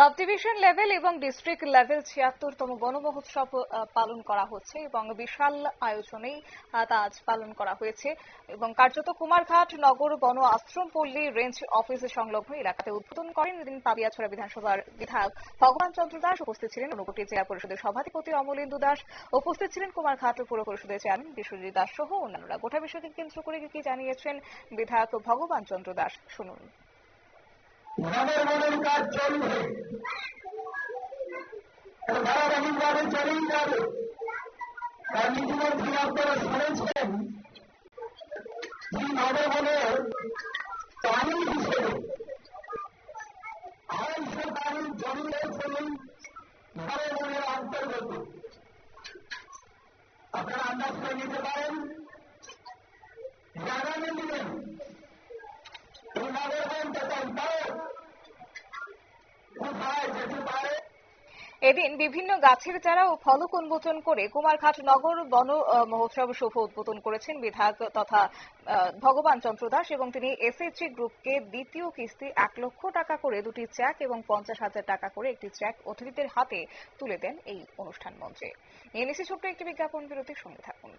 Sub division level এবং district level ছিয়াত্তরতম বন মহোৎসব আহ, পালন করা হচ্ছে এবং বিশাল আয়োজনেই তা আজ পালন করা হয়েছে এবং কার্যত কুমারঘাট নগর বন আশ্রম পল্লী রেঞ্জ অফিস সংলগ্ন এলাকাতে উদ্বোধন করেন এদিন পাবিয়াছড়া বিধানসভার বিধায়ক ভগবান চন্দ্র দাস। উপস্থিত ছিলেন ঊনকোটি জেলা পরিষদের সভাধিপতি অমলেন্দু দাস। উপস্থিত ছিলেন কুমারঘাট পৌর পরিষদের চেয়ারম্যান বিশ্বজিৎ দাস সহ অন্যান্যরা। গোটা বিষয়কে কেন্দ্র করে কি জানিয়েছেন বিধায়ক ভগবান চন্দ্র দাস? শুনুন। মনের কাজ চলবে। ধারাবাহিকভাবে চলেই যাবে কারণ ইতিমধ্যে আপনারা শুনেছেন যে নববনের প্রাণী হিসেবে আড়াইশো প্রাণীর জমি রয়েছেন নববনের অন্তর্গত। আপনারা আন্দাজ করে নিতে পারেন এদিন বিভিন্ন গাছের চারা ও ফলক উন্মোচন করে কুমারঘাট নগর বন মহোৎসব শুভ উদ্বোধন করেছেন বিধায়ক তথা ভগবান চন্দ্র দাস এবং তিনি এসএইচজি গ্রুপকে দ্বিতীয় কিস্তি এক লক্ষ টাকা করে দুটি চেক এবং পঞ্চাশ হাজার টাকা করে একটি চেক অতিথিদের হাতে তুলে দেন এই অনুষ্ঠান মঞ্চে। নিচ্ছি ছোট্ট একটি বিজ্ঞাপন বিরতির সঙ্গে থাকুন।